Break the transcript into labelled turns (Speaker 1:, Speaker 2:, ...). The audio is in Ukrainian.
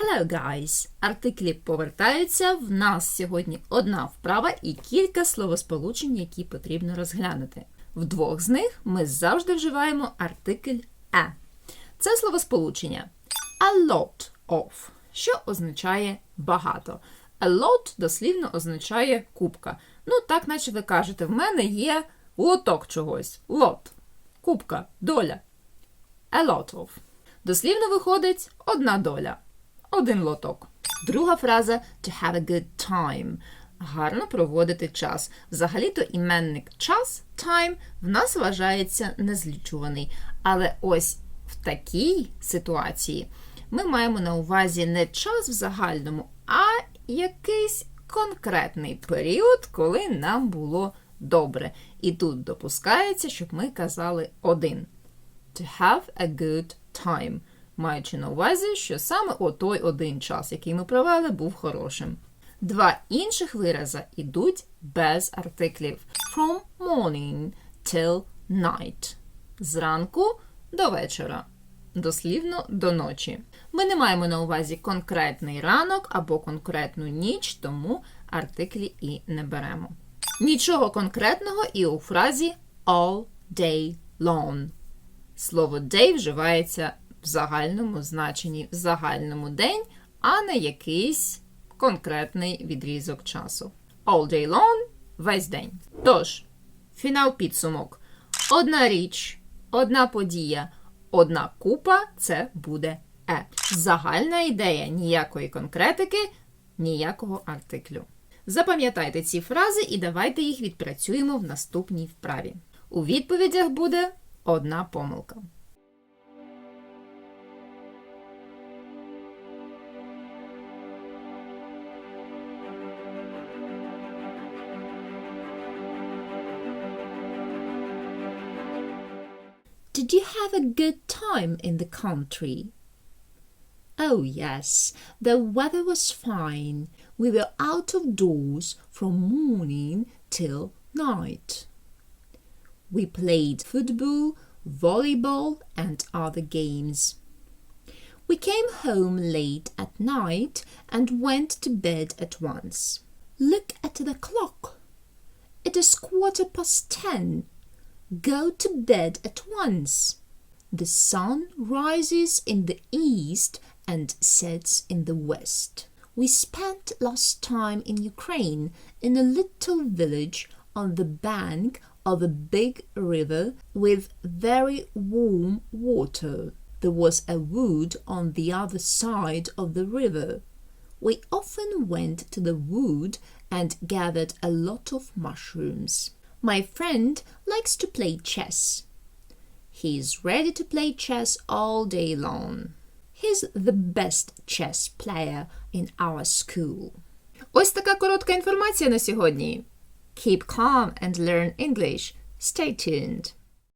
Speaker 1: Hello, guys! Артиклі повертаються. В нас сьогодні одна вправа і кілька словосполучень, які потрібно розглянути. В двох з них ми завжди вживаємо артикль a. Це словосполучення a lot of, що означає багато. A lot дослівно означає кубка. Ну, так, наче ви кажете, в мене є лоток чогось. Лот. Кубка, доля. A lot of. Дослівно виходить одна доля. Один лоток. Друга фраза to have a good time. Гарно проводити час. Взагалі-то іменник час time в нас вважається незлічуваний. Але ось в такій ситуації ми маємо на увазі не час в загальному, а якийсь конкретний період, коли нам було добре. І тут допускається, щоб ми казали один. To have a good time. Маючи на увазі, що саме отой один час, який ми провели, був хорошим. Два інших вирази йдуть без артиклів. From morning till night. Зранку до вечора. Дослівно до ночі. Ми не маємо на увазі конкретний ранок або конкретну ніч, тому артиклі і не беремо. Нічого конкретного і у фразі all day long. Слово day вживається в загальному значенні в загальному день, а не якийсь конкретний відрізок часу. All day long весь день. Тож, фінал підсумок. Одна річ, одна подія, одна купа це буде е. Загальна ідея ніякої конкретики, ніякого артиклю. Запам'ятайте ці фрази і давайте їх відпрацюємо в наступній вправі. У відповідях буде одна помилка. Did you have a good time in the country? Oh, yes, the weather was fine. We were out of doors from morning till night. We played football, volleyball, and other games. We came home late at night and went to bed at once. Look at the clock. It is quarter past ten. Go to bed at once. The sun rises in the east and sets in the west. We spent last time in Ukraine in a little village on the bank of a big river with very warm water. There was a wood on the other side of the river. We often went to the wood and gathered a lot of mushrooms. My friend likes to play chess. He's ready to play chess all day long. He's the best chess player in our school. Ось така коротка інформація на сьогодні. Keep calm and learn English. Stay tuned.